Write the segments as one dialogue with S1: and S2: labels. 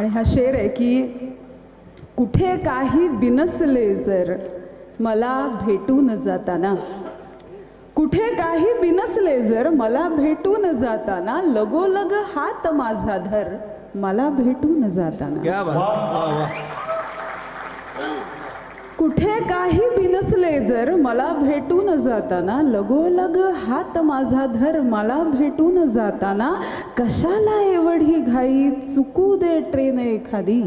S1: आणि हा शेर आहे की कुठे काही बिनसले जर मला भेटून जाताना. कुठे काही बिनसले जर मला भेटून जाताना लगोलग हात माझा धर मला भेटून जाताना.
S2: क्या वा वा
S1: कुठे काही बिनसले जर मला भेटून जाताना लगोलग हात माझा धर मला भेटून जाताना कशाला एवढी घाई चुकू दे ट्रेन एखादी?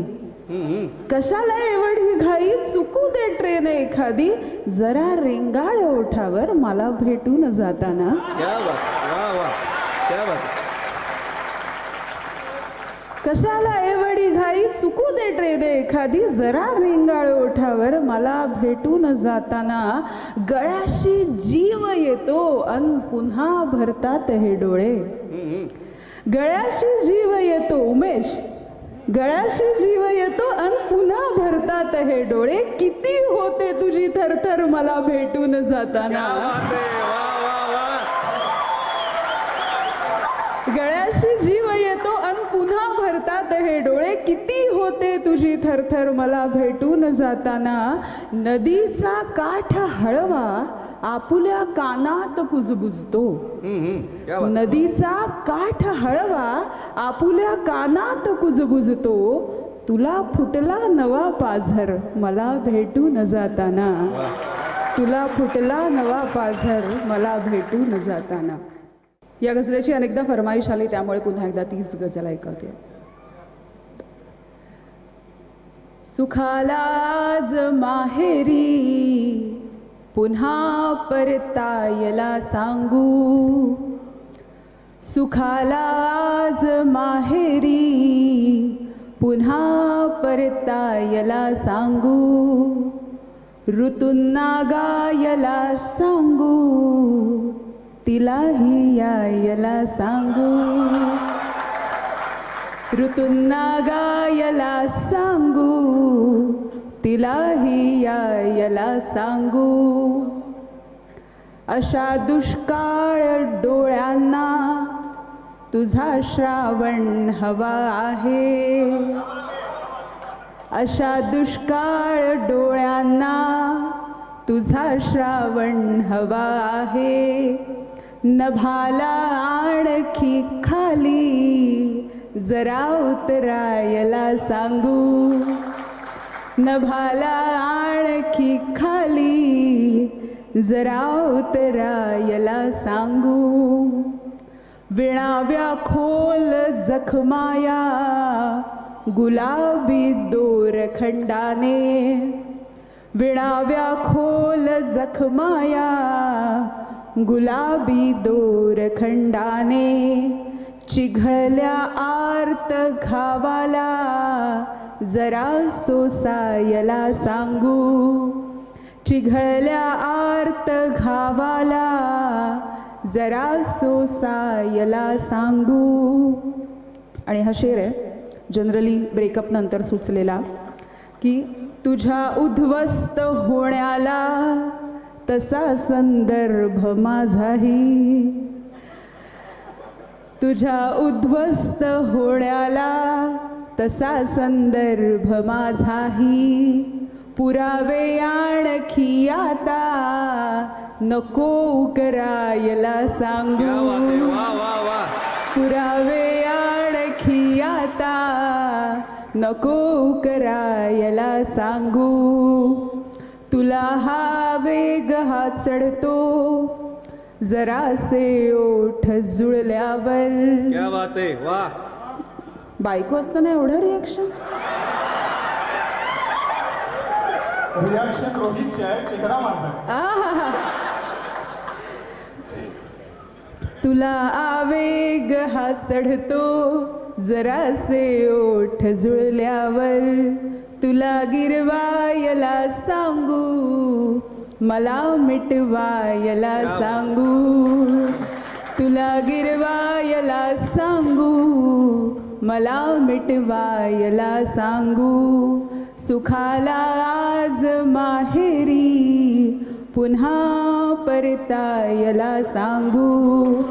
S1: कशाला एवढी घाई चुकू दे ट्रेन एखादी? जरा रेंगाळ ओठावर मला भेटून जाताना.
S2: क्या बात क्या बात, क्या बात.
S1: कशाला एवढी घाई? चुकू दे ट्रेन एखादी. जरा रेंगाळ ओठावर मला भेटून जाताना गळ्याशी जीव येतो अन पुन्हा भरतात हे डोळे. गळ्याशी जीव येतो उमेश. गळ्याशी जीव येतो अन पुन्हा भरतात हे डोळे. किती होते तुझी थरथर मला भेटून जाताना. गळ्याशी जीव येतो अन पुन्हा भरतात हे डोळे? किती होते तुझी थरथर? मला भेटून जाताना नदीचा काठ हळवा आपुल्या कानात कुजबुजतो. नदीचा काठ हळवा आपुल्या कानात कुजबुजतो. तुला फुटला नवा पाझर मला भेटून जाताना.
S2: वा
S1: तुला फुटला नवा पाझर मला भेटून जाताना. या गझलेची अनेकदा फरमाईश आली त्यामुळे पुन्हा एकदा तीच गझल ऐकवते सुखालाज माहेरी पुन्हा परतायला सांगू. सुखालाज माहेरी पुन्हा परतायला सांगू. ऋतूंना गायला सांगू तिलाही यायला सांगू. ऋतूंना गायला सांगू तिलाही यायला सांगू. अशा दुष्काळ डोळ्यांना तुझा श्रावण हवा आहे. अशा दुष्काळ डोळ्यांना तुझा श्रावण हवा आहे. नभाला आणखी खाली जरा उतरायला सांगू. नभाला आणखी खाली. जरा उतरायला सांगू. विणाव्या खोल जखमाया. गुलाबी दोरखंडाने विणाव्या खोल जखमाया. गुलाबी दोरखंडाने चिघल्या आर्त घावाला जरा सोसायला सांगू. चिघळल्या आर्त घावाला जरा सोसायला सांगू. आणि हा शेर आहे जनरली ब्रेकअप नंतर सुचलेला की तुझ्या उद्ध्वस्त होण्याला तसा संदर्भ माझाही. तुझ्या उद्ध्वस्त होण्याला तसा संदर्भ माझाही. पुरावे आणखी आता नको करायला सांगू. पुरावे आणखी आता नको करायला सांगू. तुला हा वेग हा चढतो. जरासे ओठ जुळल्यावर.
S2: क्या बात आहे? वा
S1: बायको असताना एवढं रिॲक्शन
S3: रिॲक्शन रोहितची आहे चेहरा माझा.
S1: आहा तुला आवेग हा चढतो जरासे ओठ जुळल्यावर. तुला गिरवायला सांगू मला मिटवायला सांगू. तुला गिरवायला सांगू. मला मिटवायला सांगू. सुखाला आज माहेरी. पुन्हा परतायला सांगू.